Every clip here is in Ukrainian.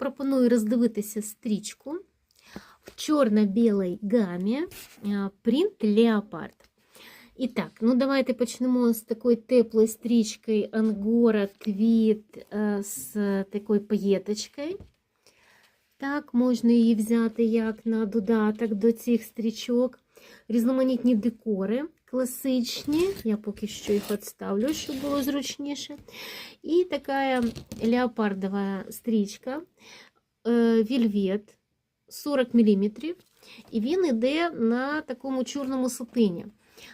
пропоную роздивитися стрічку в чорно-білій гамі е, принт Leopard. І так, ну давайте почнемо з такої теплої стрічки Ангора Твіт е, з такою паєточкою. Так, можна її взяти як на додаток до цих стрічок. Різноманітні декори, класичні. Я поки що їх відставлю, щоб було зручніше. І така леопардова стрічка, е, вільвет 40 мм. І він йде на такому чорному сатині.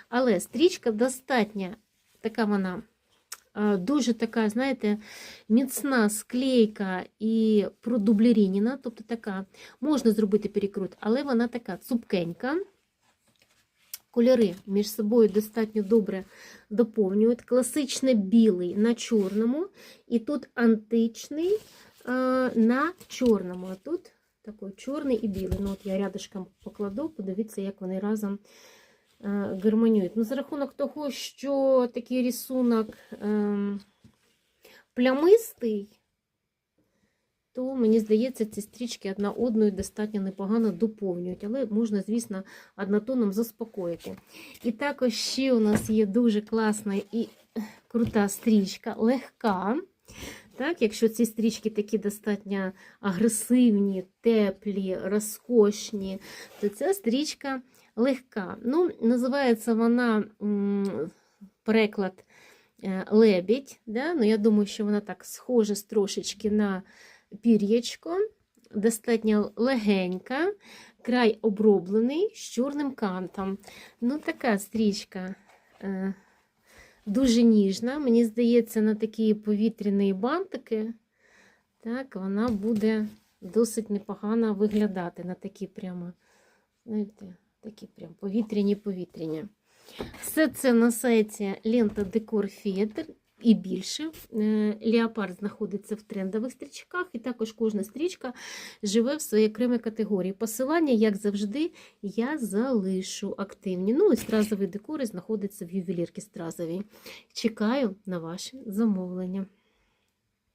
Але стрічка достатньо така вона. е, Дуже така, знаєте, міцна склейка і продублерінена, тобто така, можна зробити перекрут, але вона така цупкенька. Кольори між собою достатньо добре доповнюють. Класичний білий на чорному, і тут античний на чорному. А тут такий чорний і білий. Ну, от я рядышком покладу, подивіться, як вони разом гармонюють. Ну, за рахунок того, що такий рисунок е, плямистий, то мені здається, ці стрічки одна одною достатньо непогано доповнюють, але можна, звісно, однотоном заспокоїти. І також ще у нас є дуже класна і крута стрічка, легка. Так, Якщо ці стрічки такі достатньо агресивні, теплі, розкошні, то ця стрічка легка. Ну, Називається вона переклад е, лебідь. Да? Ну, я думаю, що вона так схожа трошечки на пір'ячко, достатньо легенька, край оброблений з чорним кантом. Ну, така стрічка е, дуже ніжна. Мені здається, на такі повітряні бантики, так, вона буде досить непогано виглядати на такі прямо, знаєте, такі прям повітряні-повітряні. Все це на сайті Лента Декор Фієтр і більше. Е, Леопард знаходиться в трендових стрічках, і також кожна стрічка живе в своїй окремій категорії. Посилання, як завжди, я залишу активні. Ну і стразові декори знаходяться в ювелірці стразовій. Чекаю на ваші замовлення.